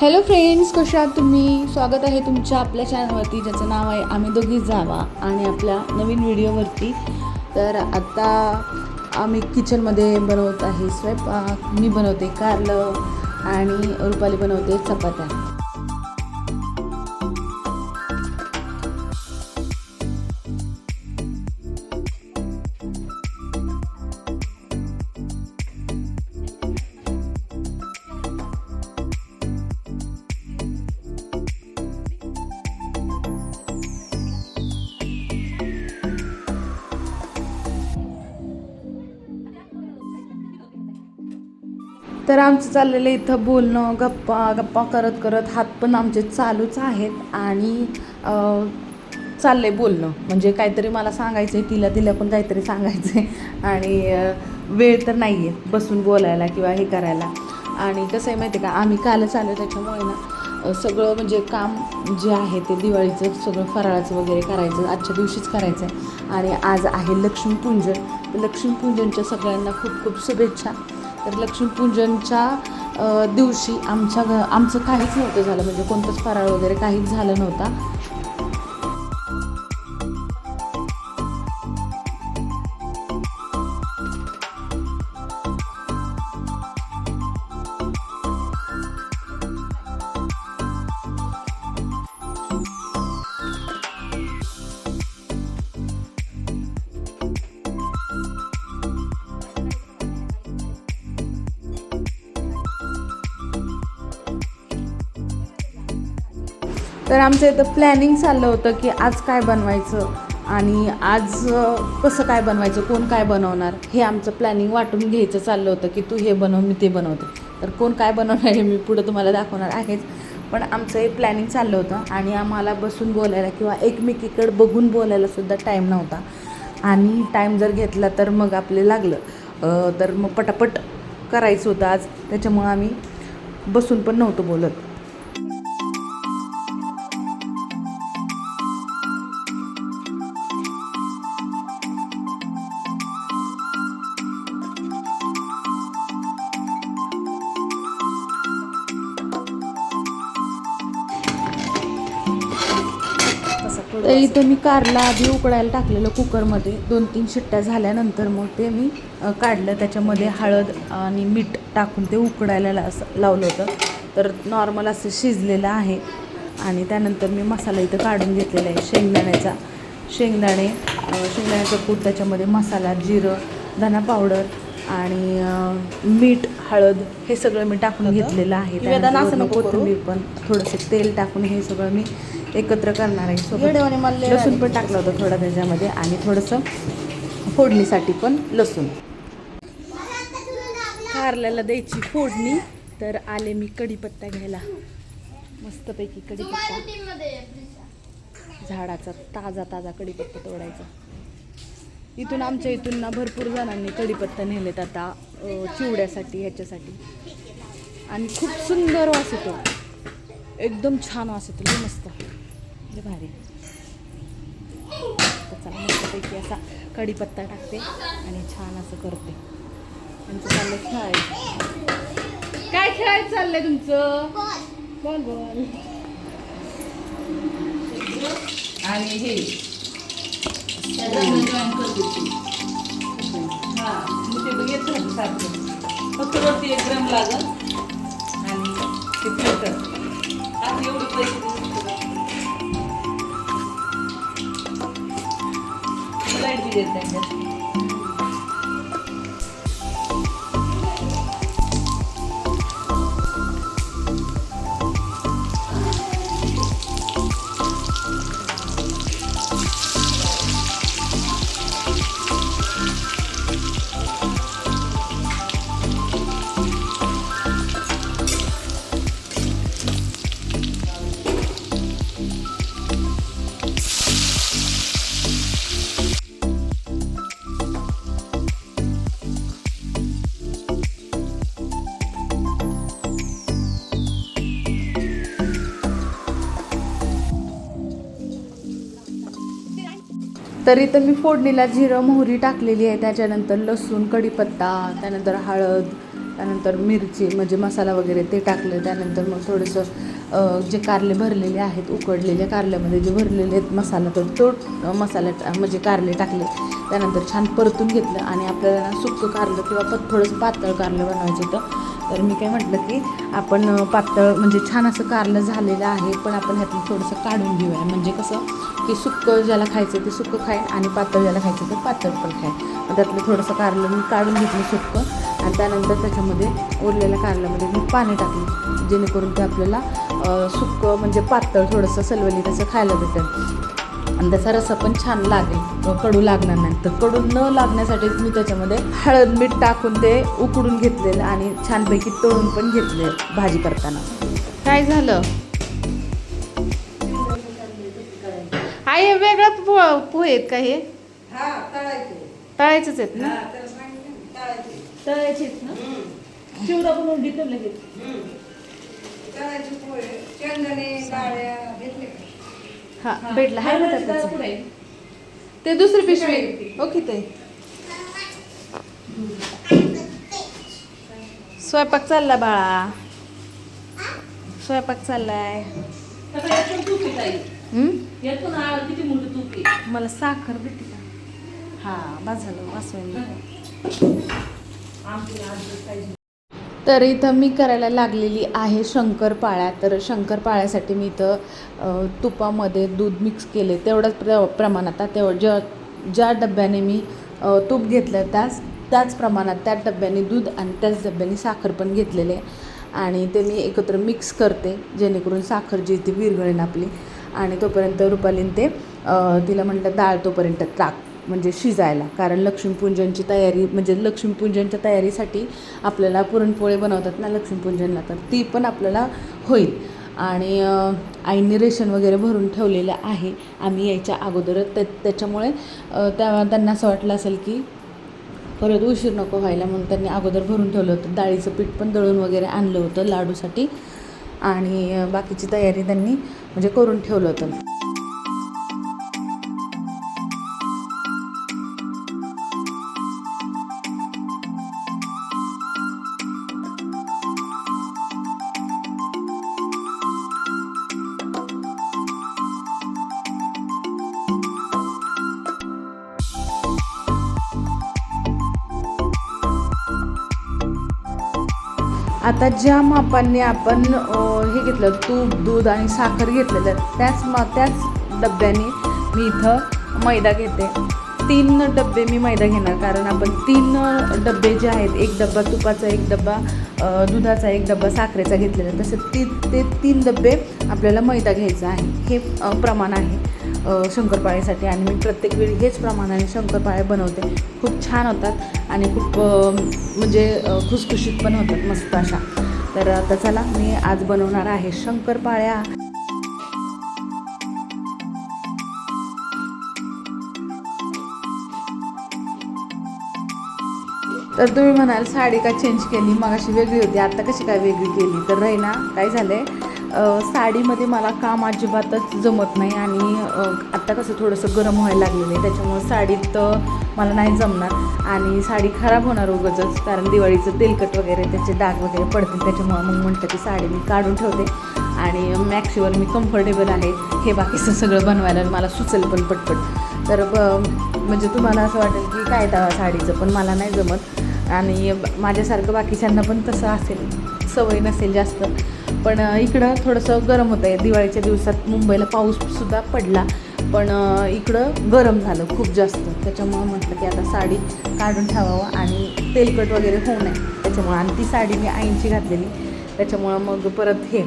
Hello friends कशा आहात तुम्ही? स्वागत आहे तुमच्या आपल्या चॅनलवरती ज्याचं नाव आहे आम्ही दोघी जावा आणि आपल्या नवीन व्हिडिओवरती तर आत्ता आम्ही किचनमध्ये बनवत आहे स्वयंपाक मी बनवते कारलं आणि रुपाली बनवते चपात्या. तर आमचं चाललेलं इथं बोलणं गप्पा गप्पा करत करत हात पण आमचे चालूच आहेत आणि चाललं चाललंय बोलणं. म्हणजे काहीतरी मला सांगायचं आहे तिला तिला पण काहीतरी सांगायचं आहे आणि वेळ तर नाही आहे बसून बोलायला किंवा हे करायला. आणि कसं आहे माहिती आहे का आम्ही कालच आलो त्याच्यामुळे ना सगळं म्हणजे काम जे आहे ते दिवाळीचं सगळं फराळाचं वगैरे करायचं आजच्या दिवशीच करायचं आहे आणि आज आहे लक्ष्मीपूजन. लक्ष्मीपूजनच्या सगळ्यांना खूप खूप शुभेच्छा. तर लक्ष्मीपूजनच्या दिवशी आमच्या घ आमचं काहीच नव्हतं झालं. म्हणजे कोणतंच फराळ वगैरे काहीच झालं नव्हता. तर आमचं इथं प्लॅनिंग चाललं होतं की आज काय बनवायचं आणि आज कसं काय बनवायचं कोण काय बनवणार हे आमचं प्लॅनिंग वाटून घ्यायचं चाललं होतं की तू हे बनव मी ते बनवते. तर कोण काय बनवणार हे मी पुढं तुम्हाला दाखवणार आहेच. पण आमचं हे प्लॅनिंग चाललं होतं आणि आम्हाला बसून बोलायला किंवा एकमेकीकडे बघून बोलायलासुद्धा टाईम नव्हता. आणि टाईम जर घेतला तर मग आपले लागलं. तर मग पटापट करायचं होतं आज. त्याच्यामुळं आम्ही बसून पण नव्हतो बोलत. तर इथं मी कारला आधी उकडायला टाकलेलं कुकरमध्ये. दोन तीन शिट्ट्या झाल्यानंतर मग ते मी काढलं. त्याच्यामध्ये हळद आणि मीठ टाकून ते उकडायला ला लावलं होतं. तर नॉर्मल असं शिजलेलं आहे. आणि त्यानंतर मी मसाला इथं काढून घेतलेला आहे. शेंगदाण्याचा. शेंगदाणे शेंगदाण्याचं कूट त्याच्यामध्ये मसाला जिरं धना पावडर आणि मीठ हळद हे सगळं मी टाकून घेतलेलं आहे. कोथिंबीर पण थोडंसं तेल टाकून हे सगळं मी एकत्र करणार आहे सोबत. लसूण पण टाकलं होतं थोडं त्याच्यामध्ये आणि थोडंसं फोडणीसाठी पण लसूण. कारल्याला द्यायची फोडणी. तर आले मी कढीपत्ता घ्यायला. मस्तपैकी कढीपत्ता. झाडाचा ताजा ताजा कढीपत्ता तोडायचा. इथून आमच्या इथून ना भरपूर जणांनी कढीपत्ता नेलेत आता चिवड्यासाठी ह्याच्यासाठी. आणि खूप सुंदर वास येतो. एकदम छान वास येतो मस्त. लय भारी. चला मस्तपैकी असा कढीपत्ता टाकते आणि छान असं करते. त्यांचं चाललं खेळायचं काय खेळायचं चाललंय तुमचं? बोल बोल. आणि हे. हा मग ते बघ सारखं. फक्त वरती एक ग्राम लागल आणि ते फिल्टर आता एवढे पैसे लाइट बी देत त्यांच्यात तर इथं मी फोडणीला जिरं मोहरी टाकलेली आहे. त्याच्यानंतर लसूण कढीपत्ता त्यानंतर हळद त्यानंतर मिरची म्हणजे मसाला वगैरे ते टाकलं. त्यानंतर मग थोडंसं जे कारले भरलेले आहेत उकडलेल्या कारल्यामध्ये जे भरलेले आहेत मसाला तर तो मसाला म्हणजे कारले टाकले. त्यानंतर छान परतून घेतलं आणि आपल्याला सुकं सुक्कं कारलं किंवा थोडंसं पातळ कारलं बनवायचं होतं. तर मी काय म्हटलं की आपण पातळ म्हणजे छान असं कारलं झालेलं आहे पण आपण ह्यातून थोडंसं काढून घेऊया. म्हणजे कसं की सुक्कं ज्याला खायचं ते सुक्कं खाय आणि पातळ ज्याला खायचं ते पातळ पण खाय. मग त्यातलं थोडंसं कारलं मी काढून घेतलं सुक्कं आणि त्यानंतर त्याच्यामध्ये उरलेल्या कारल्यामध्ये मी पाणी टाकलं जेणेकरून ते आपल्याला अ, सुक्कं म्हणजे पातळ थोडंसं सलवली तसं खायला भेटेल. आणि त्याचा रस्सा पण छान लागेल. कडू लागणार नाही. तर कडू न लागण्यासाठीच मी त्याच्यामध्ये हळद मीठ टाकून ते उकडून घेतलेलं आणि छानपैकी तळून पण घेतले भाजी करताना. काय झालं? आई हे वेगळं पो पोहे आहेत का हे? हा तळायचे. तळायचंच आहेत ना? हा तर सांगितलं ना, तळायचे. आहेत ना? चिवडा बनवून घेतलं लगेच हा भेटला. हाय ना त्याचं. ते दुसरी पिशवी. ओके ते स्वयंपाक चालला बाळा. स्वयंपाक चाललाय. आहे आहे? मला साखर भेटली का? हा बस झालं तर इथं मी करायला लागलेली आहे शंकरपाळ्या. तर शंकरपाळ्यासाठी मी इथं तुपामध्ये दूध मिक्स केले. तेवढ्याच प्र प्रमाणात आता तेवढं ज्या ज्या डब्याने मी तूप घेतलं त्याच त्याच प्रमाणात त्या डब्याने दूध आणि त्याच डब्याने साखर पण घेतलेले आणि ते मी एकत्र मिक्स करते जेणेकरून साखर जी ती विरघळेन आपली. आणि तोपर्यंत रुपालीन ते तिला म्हटलं डाळ तोपर्यंत टाक. म्हणजे शिजायला. कारण लक्ष्मीपूजनची तयारी म्हणजे लक्ष्मीपूजनच्या तयारीसाठी आपल्याला पुरणपोळी बनवतात ना लक्ष्मीपूजनला तर ती पण आपल्याला होईल. आणि आईने रेशन वगैरे भरून ठेवलेलं आहे. आम्ही यायच्या अगोदर त्या त्याच्यामुळे त्या त्यांना असं वाटलं असेल की परत उशीर नको व्हायला म्हणून त्यांनी अगोदर भरून ठेवलं होतं. डाळीचं पीठ पण दळून वगैरे आणलं होतं लाडूसाठी. आणि बाकीची तयारी त्यांनी म्हणजे करून ठेवलं होतं. आता ज्या मापांनी आपण हे घेतलं तूप दूध आणि साखर घेतलेलं त्याच मा त्याच डब्याने मी इथं मैदा घेते. तीन डबे मी मैदा घेणार कारण आपण तीन डबे जे आहेत एक डब्बा तुपाचा एक डब्बा दुधाचा एक डब्बा साखरेचा घेतलेला तसं ती ते तीन डबे आपल्याला मैदा घ्यायचा आहे. हे प्रमाण आहे शंकरपाळेसाठी शंकरपाळीसाठी. आणि मी प्रत्येक वेळी हेच प्रमाणाने शंकरपाळे बनवते. खूप छान होतात. आणि खूप म्हणजे खुसखुशीत पण होतात मस्त अशा. तर आता चला मी आज बनवणार आहे शंकरपाळ्या तर तुम्ही म्हणाल साडी का चेंज केली? मग अशी वेगळी होती आता कशी काय वेगळी केली? तर ना काय झालं आहे साडीमध्ये मला काम अजिबातच जमत नाही आणि आत्ता कसं थोडंसं गरम व्हायला लागलेलं आहे त्याच्यामुळं साडीत मला नाही जमणार. आणि साडी खराब होणार उगचंच कारण दिवाळीचं तेलकट वगैरे त्याचे डाग वगैरे पडतील त्याच्यामुळं मग म्हटलं की साडी मी काढून ठेवते. आणि मॅक्सीवर मी कम्फर्टेबल आहे. हे बाकीचं सगळं बनवायला मला सुचेल पण पटपट. तर ब म्हणजे तुम्हाला असं वाटेल की काय त्या साडीचं पण मला नाही जमत. आणि माझ्यासारखं बाकीच्यांना पण तसं असेल. सवय नसेल जास्त. पण इकडं थोडंसं गरम होतं आहे दिवाळीच्या दिवसात मुंबईला पाऊससुद्धा पडला. पण इकडं गरम झालं खूप जास्त. त्याच्यामुळं म्हटलं की आता साडी काढून ठेवावं आणि तेलकट वगैरे होऊ नये. त्याच्यामुळं आणि ती साडी मी आईंची घातलेली. त्याच्यामुळं मग परत हे.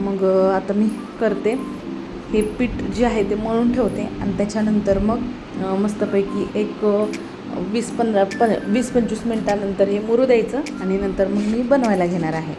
मग आता मी करते. हे पीठ जे आहे ते मळून ठेवते आणि त्याच्यानंतर मग मस्तपैकी एक वीस पंधरा प वीस पंचवीस मिनटानंतर हे मुरू द्यायचं आणि नंतर मग मी बनवायला घेणार आहे.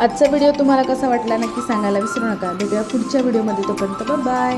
आजचा व्हिडिओ तुम्हाला कसा वाटला नक्की सांगायला विसरू नका. भेटूया पुढच्या व्हिडिओमध्ये तोपर्यंत बाय